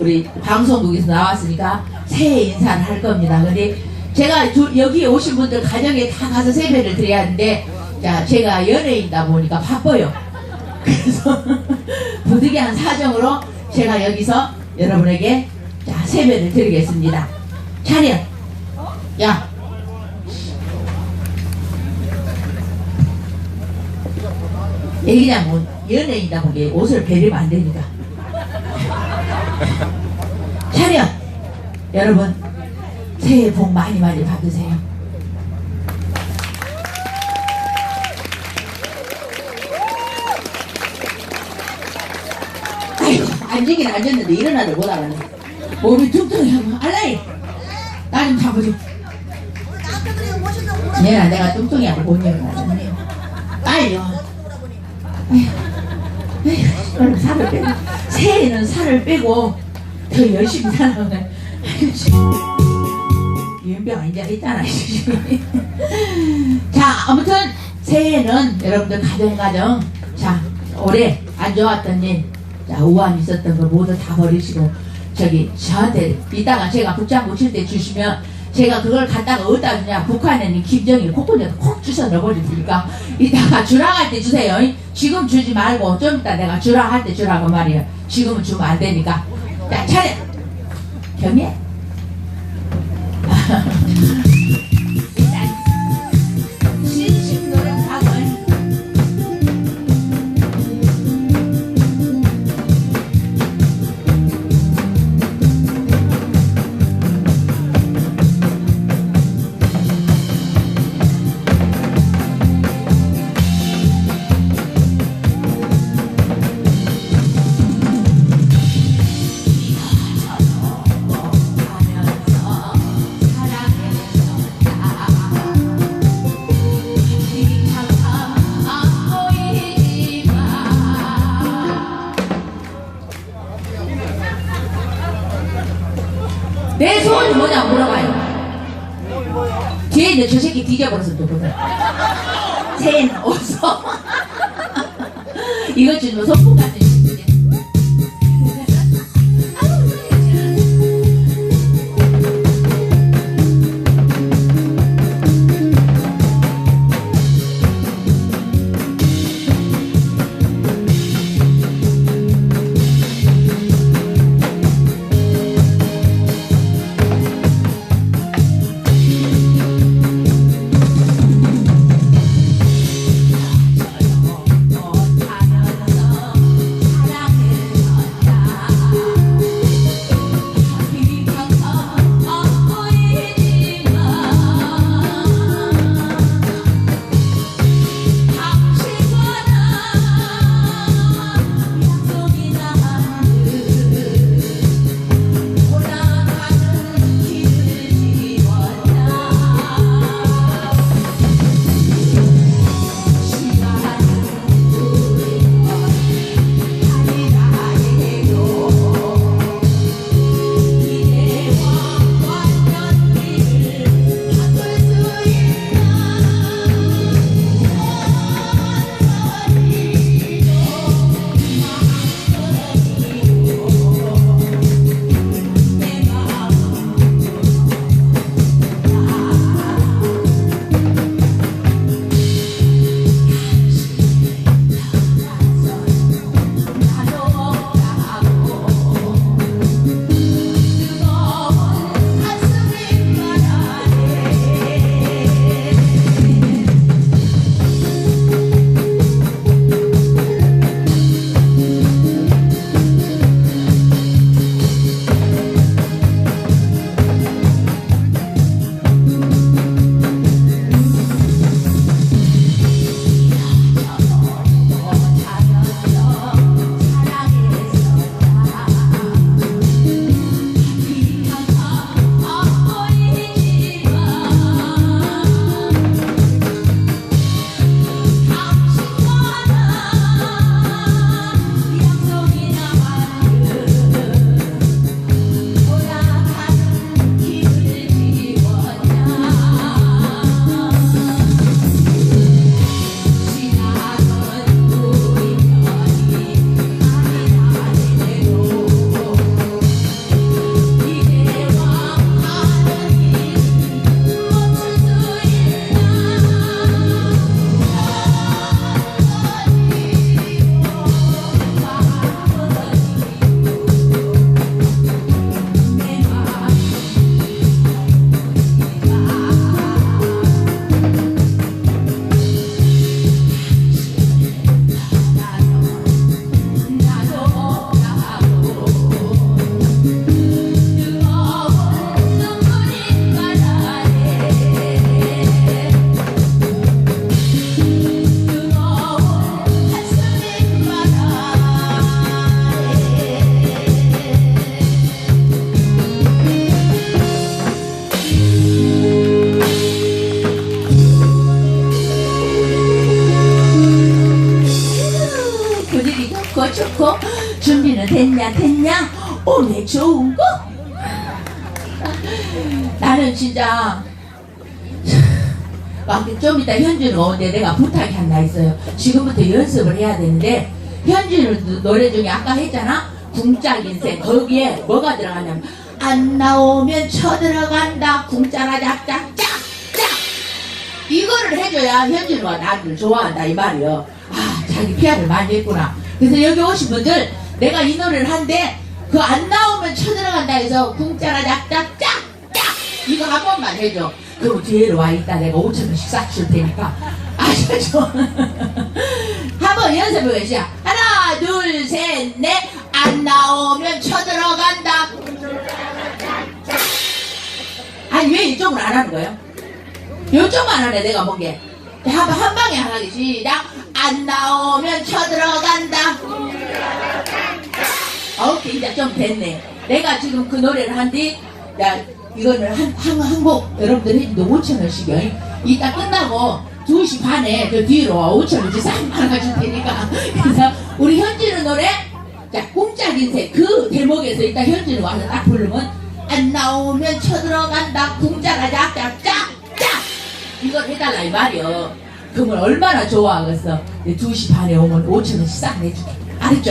우리 방송국에서 나왔으니까 새해 인사를 할 겁니다. 근데 제가 두- 여기 오신 분들 가정에 다 가서 세배를 드려야 하는데 자 제가 연예인이다 보니까 바빠요. 그래서 부득이한 사정으로 제가 여기서 여러분에게 자 세배를 드리겠습니다. 차렷. 야. 애기냐 뭐 연예인이다 보니 옷을 베리면 안 되니까. 차렷. 여러분 새해 복 많이 많이 받으세요. 아이고 앉으긴 앉았는데 일어나를 못 알아네. 몸이 뚱뚱해. 알라이. 나좀 잡아줘. 나한테 그래 멋있다고 뭐라 얘나 내가 뚱뚱이하고 못 일어나잖아요. 빨리요. 아휴, 얼른 살을 빼고. 새해에는 살을 빼고 더 열심히 살아가면. 유연병 이제 있잖아. 자, 아무튼 새해에는 여러분들 가정 가정 자 올해 안 좋았던 일, 자 우한 있었던 거 모두 다 버리시고 저기 저한테 이따가 제가 북장구 칠때 주시면 제가 그걸 갖다가 어디다 주냐 북한에는 김정일 콧구멍에 콕 주워 넣어버릴 테니까? 이따가 주랑할 때 주세요. 지금 주지 말고 좀 이따 내가 주랑할 때 주라고 말이에요. 지금은 주면 안 되니까? 자 차례! 경례 있는 저 새끼 뒤져버려서 또 보세요. 새 분위기 좋고 좋고. 준비는 됐냐 됐냐? 오늘 좋은 거? 나는 진짜 막좀 이따 현준 오는데 내가 부탁이 하나 있어요. 지금부터 연습을 해야 되는데 현준 노래 중에 아까 했잖아? 궁짝 인생. 거기에 뭐가 들어가냐면 안 나오면 쳐들어간다. 궁짜라 짝짝짝 이거를 해줘야 현준이가 나를 좋아한다 이 말이요. 아 자기 피아를 많이 했구나. 그래서 여기 오신 분들 내가 이 노래를 한데 그 안 나오면 쳐들어간다 해서 궁짜라 짝짝짝짝 이거 한 번만 해줘. 그럼 뒤에로 와 있다 내가 5천 원씩 싹 줄 테니까 아셨죠? 한번 연습해 보시죠. 하나 둘 셋 넷 안 나오면 쳐들어간다. 아니 왜 이쪽으로 안 하는 거예요? 요쪽만 하네 내가 본 게 한번 한 방에 하기 시작 안 나오면 쳐들어간다. 오케이 이제 좀 됐네. 내가 지금 그 노래를 한뒤 야 이거는 한한곡 여러분들 해주도 5천 원씩이요 이따 끝나고 2시 반에 저 뒤로 5천 원씩 싹 말아줄 테니까. 그래서 우리 현진의 노래 자 꿈짝 인생 그 대목에서 이따 현진이 와서 딱 부르면 안 나오면 쳐들어간다. 궁자가 짝짝짝 짝. 이걸 해달라 이 말이요 그러면 얼마나 좋아하겠어 2시 반에 오면 5천 원씩 싹 내줄게 알았죠?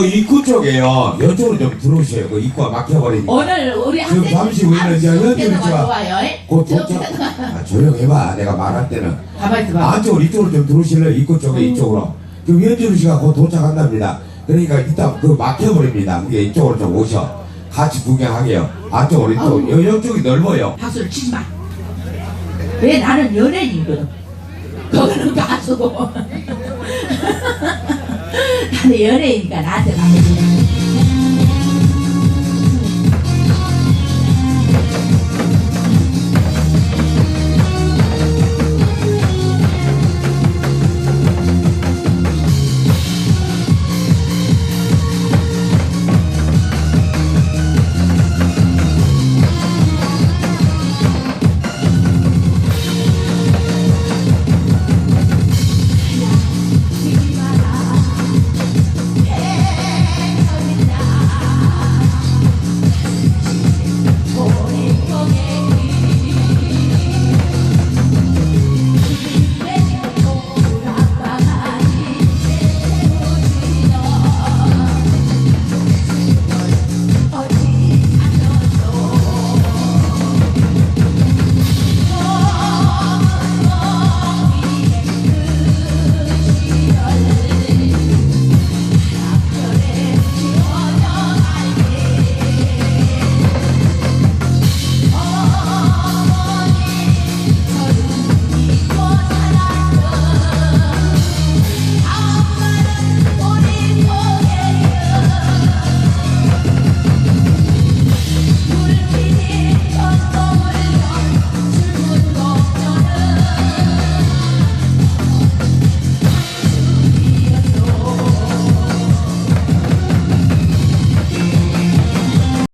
저 입구 쪽에요. 이쪽으로 좀 들어오세요. 그 입구가 막혀버리니까. 오늘 우리 지금 잠시 후에는 이제 현준이 씨가 좋아요 곧 도착. 아, 조용해봐. 내가 말할 때는. 가만 있어봐 안쪽으로 이쪽으로 좀 들어오실래요? 입구 쪽에 이쪽으로. 지금 현준이 씨가 곧 도착한답니다. 그러니까 일단 그 막혀버립니다. 그게 이쪽으로 좀 오셔. 같이 구경하게요. 안쪽으로 이쪽. 요, 요쪽이 넓어요. 박수를 치지 마 왜 나는 연예인이거든. 거기는 가수고. 나는 연예인이니까 나한테 가면